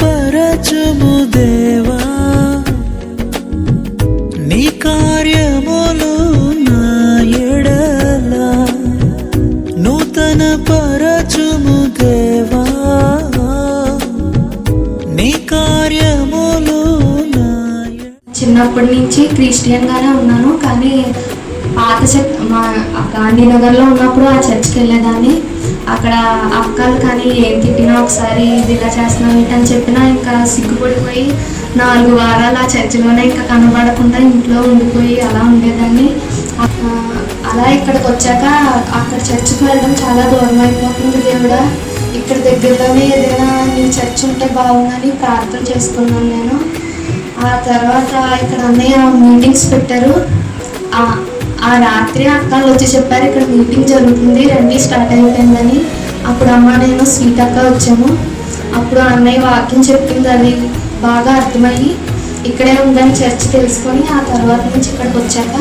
పరచుము దేవా. నీ కార్యములు నా ఎడల నూతన పరచుము దేవా. నీ కార్యములు నా చిన్నప్పటి నుంచి క్రిస్టియన్ గానే ఉన్నాను కానీ పాత చర్చ్ మా గాంధీనగర్లో ఉన్నప్పుడు ఆ చర్చ్కి వెళ్ళేదాన్ని. అక్కడ అక్కలు కానీ ఏం తిట్టినా ఒకసారి ఇది ఇలా చేస్తున్నావు ఏంటని చెప్పినా ఇంకా సిగ్గుపడిపోయి నాలుగు వారాలు ఆ చర్చిలోనే ఇంకా కనబడకుండా ఇంట్లో ఉండిపోయి అలా ఉండేదాన్ని. అలా ఇక్కడికి వచ్చాక అక్కడ చర్చికి వెళ్ళడం చాలా దూరం అయిపోతుంది దేవుడా. ఇక్కడ దగ్గరలోనే ఏదైనా నీ చర్చ్ ఉంటే బాగుందని ప్రార్థన చేసుకున్నాను నేను. ఆ తర్వాత ఇక్కడ అన్నయ్య మీటింగ్స్ పెట్టారు. ఆ- రాత్రి అక్కలు వచ్చి చెప్పారు ఇక్కడ మీటింగ్ జరుగుతుంది రండి స్టార్ట్ అయిపోయిందని. అప్పుడు అమ్మ నేను స్వీట్ అక్క వచ్చాము. అప్పుడు అన్నయ్య వాక్యం చెప్పింది అది బాగా అర్థమయ్యి ఇక్కడే ఉందని చర్చ్ తెలుసుకొని ఆ తర్వాత నుంచి ఇక్కడికి వచ్చాక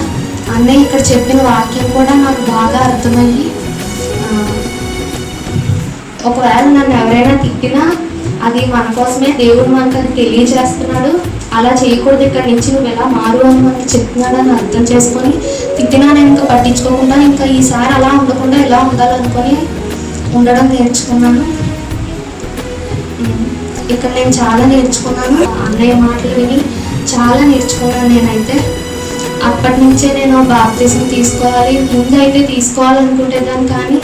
అన్నయ్య ఇక్కడ చెప్పిన వాక్యం కూడా నాకు బాగా అర్థమయ్యి ఒకవేళ నన్ను ఎవరైనా తిట్టినా అది మన కోసమే దేవుడు మనకు అది తెలియజేస్తున్నాడు. అలా చేయకూడదు ఇక్కడ నుంచి నువ్వు ఎలా మారు అని మనకు చెప్తున్నాడు అని అర్థం చేసుకొని తిట్టినా నేను ఇంకా పట్టించుకోకుండా ఇంకా ఈసారి అలా ఉండకుండా ఎలా ఉండాలనుకొని ఉండడం నేర్చుకున్నాను. ఇక్కడ నేను చాలా నేర్చుకున్నాను. అన్నయ్య మాటలు విని చాలా నేర్చుకున్నాను నేనైతే. అప్పటి నుంచే నేను బాప్తీసం తీసుకోవాలి. ముందు అయితే తీసుకోవాలనుకునేదాన్ని కానీ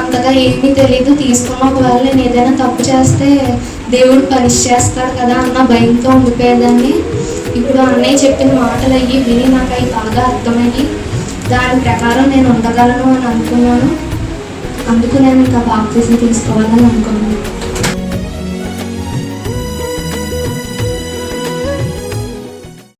అంతగా ఏమీ తెలియదు తీసుకున్న ఒకవేళ నేను ఏదైనా తప్పు చేస్తే దేవుడు పనిష్ చేస్తాడు కదా అన్న భయంతో ఉండిపోయేదాన్ని. ఇప్పుడు అన్నయ్య చెప్పిన మాటలు అయ్యి విని నాకు అవి బాగా అర్థమయ్యి దాని ప్రకారం నేను ఉండగలను అని అనుకున్నాను. అందుకు నేను ఇంకా బాప్తీసం తీసుకోవాలని అనుకున్నాను.